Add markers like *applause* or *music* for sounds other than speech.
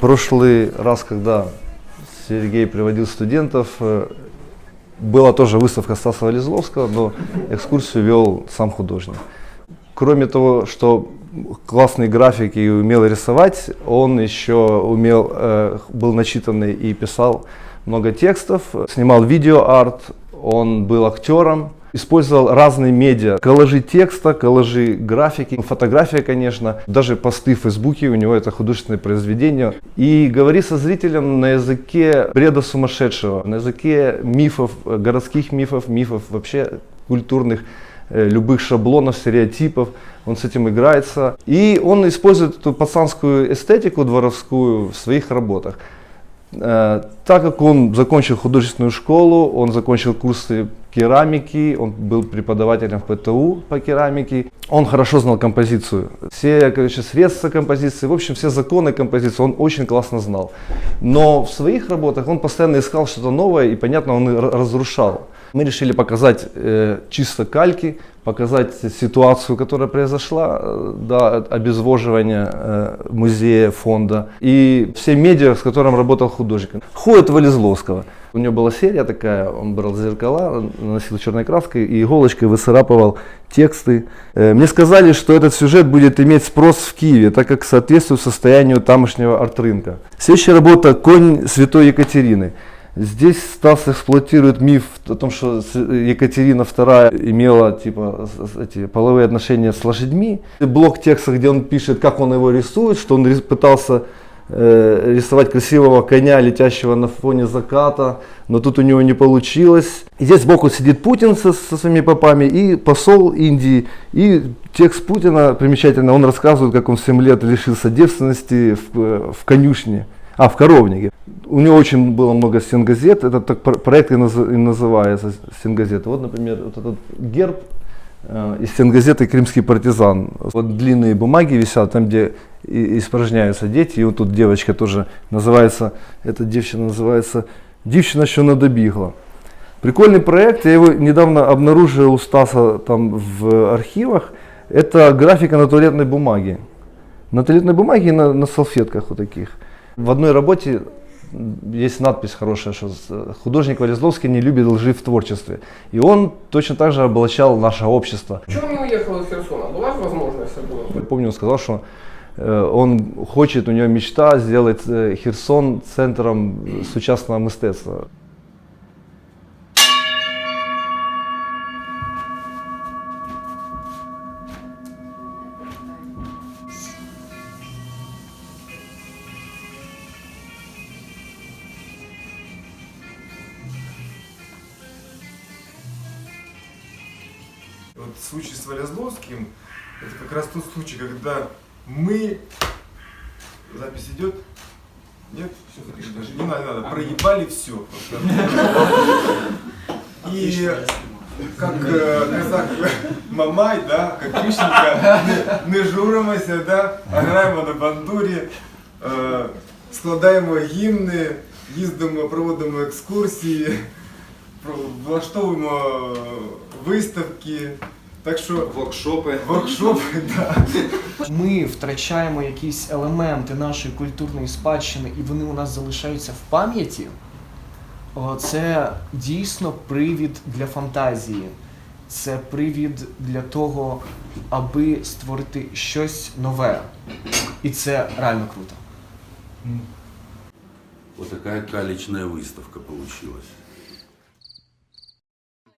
Прошлый раз, когда Сергей приводил студентов, э, была тоже выставка Стаса Валезловского, но экскурсию вел сам художник. Кроме того, что классный график и умел рисовать, он еще умел, э, был начитанный и писал много текстов, снимал видеоарт, он был актером, использовал разные медиа, коллажи текста, коллажи графики, фотография, конечно, даже посты в Фейсбуке, у него это художественное произведение. И говорит со зрителем на языке бреда сумасшедшего, на языке мифов, городских мифов, мифов вообще культурных, э, любых шаблонов, стереотипов. Он с этим играется. И он использует эту пацанскую эстетику дворовскую в своих работах. Так как он закончил художественную школу, он закончил курсы керамики, он был преподавателем в ПТУ по керамике, он хорошо знал композицию. Все короче, средства композиции, в общем, все законы композиции он очень классно знал. Но в своих работах он постоянно искал что-то новое и, понятно, он разрушал. Мы решили показать э, чисто кальки, показать ситуацию, которая произошла, э, да, обезвоживание э, музея, фонда и все медиа, с которым работал художник. Ходит Валезловского. У него была серия такая, он брал зеркала, наносил черной краской и иголочкой высарапывал тексты. Э, Мне сказали, что этот сюжет будет иметь спрос в Киеве, так как соответствует состоянию тамошнего арт-рынка. Следующая работа «Конь святой Екатерины». Здесь Стас эксплуатирует миф о том, что с- Екатерина II имела типа эти половые отношения с лошадьми. Блок текста, где он пишет, как он его рисует, что он пытался э, рисовать красивого коня, летящего на фоне заката, но тут у него не получилось. И здесь сбоку сидит Путин со, со своими попами и посол Индии. И текст Путина, примечательно, он рассказывает, как он в 7 лет лишился девственности в, э, в конюшне, а, в коровнике. У него очень было много стенгазет, этот так про- проект и, наз- и называется стенгазета. Вот, например, вот этот герб э, из стенгазеты «Крымский партизан». Вот длинные бумаги висят, там, где и- испражняются дети. И вот тут девочка тоже называется, эта девчина называется «Дівчина, що не добігла». Прикольный проект, я его недавно обнаружил у Стаса там в архивах. Это графика на туалетной бумаге. На туалетной бумаге и на, на салфетках вот таких. В одной работе есть надпись хорошая, что с- художник Валезловский не любит лжи в творчестве. И он точно так же облачал наше общество. Почему не уехал из Херсона? Была же возможность Я помню, он сказал, что э, он хочет, у него мечта сделать э, Херсон центром э, сучасного мистецтва. Вот случай с Валязловским, это как раз тот случай, когда мы... Запись идет? Нет? Все, даже не надо, не надо. Проебали все. И *laughs* как э, казак *laughs* Мамай, да, как Вишенка, не журимося, да, а граємо на бандурі, е, складаємо гімни, їздимо, проводимо екскурсії, про- Влаштовуємо е, виставки. Так що Воркшопи. воркшопи, *laughs* да. Ми втрачаємо якісь елементи нашої культурної спадщини, і вони у нас залишаються в пам'яті. О, Це дійсно привід для фантазії. Це привід для того, аби створити щось нове. І це реально круто. Вот такая калечная выставка получилась.